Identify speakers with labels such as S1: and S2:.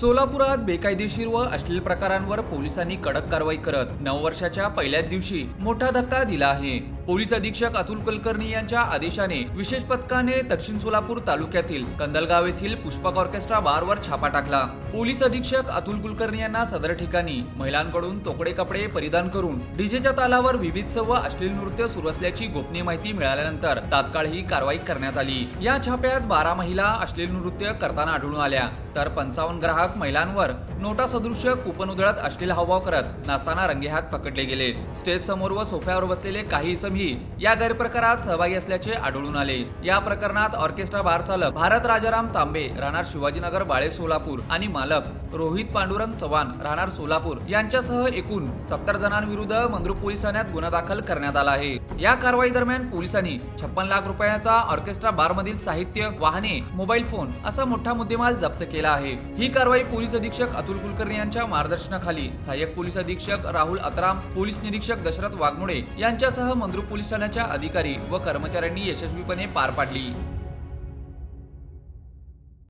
S1: सोलापुरात बेकायदेशीर व अश्लील प्रकारांवर पोलिसांनी कडक कारवाई करत नववर्षाच्या पहिल्याच दिवशी मोठा धक्का दिला आहे. पोलीस अधीक्षक अतुल कुलकर्णी यांच्या आदेशाने विशेष पथकाने दक्षिण सोलापूर तालुक्यातील कंदलगाव येथील पुष्पक ऑर्केस्ट्रा बारवर छापा टाकला. पोलीस अधीक्षक अतुल कुलकर्णी यांना सदर ठिकाणी महिलांकडून तोकडे कपडे परिधान करून डीजेच्या तालावर विविध व अश्लील नृत्य सुरू असल्याची गोपनीय माहिती मिळाल्यानंतर तात्काळ ही कारवाई करण्यात आली. या छाप्यात बारा महिला अश्लील नृत्य करताना आढळून आल्या. तर पंचावन्न ग्राहक महिलांवर नोटा सदृश्य कुपन उधळत अश्लील हावभाव करत नाचताना रंगेहात पकडले गेले. स्टेज समोर व सोफ्यावर बसलेले काही इसमही या गैरप्रकारात सहभागी असल्याचे आढळून आले. या प्रकरणात ऑर्केस्ट्रा बार चालक भारत राजाराम तांबे राहणार शिवाजीनगर बाळे सोलापूर आणि मालक रोहित पांडुरंग चव्हाण राहणार सोलापूर यांच्यासह एकूण सत्तर जणांविरुद्ध मंगरूळ पोलीस ठाण्यात गुन्हा दाखल करण्यात आला आहे. या कारवाई दरम्यान पोलिसांनी छप्पन लाख रुपयाचा ऑर्केस्ट्रा बार मधील साहित्य वाहने मोबाईल फोन असा मोठा मुद्देमाल जप्त केला आहे. ही कारवाई पोलीस अधीक्षक अतुल कुलकर्णी यांच्या मार्गदर्शनाखाली सहाय्यक पोलीस अधीक्षक राहुल अतराम पोलीस निरीक्षक दशरथ वाघमोडे यांच्यासह मंद्रुप पोलीस ठाण्याच्या अधिकारी व कर्मचाऱ्यांनी यशस्वीपणे पार पाडली.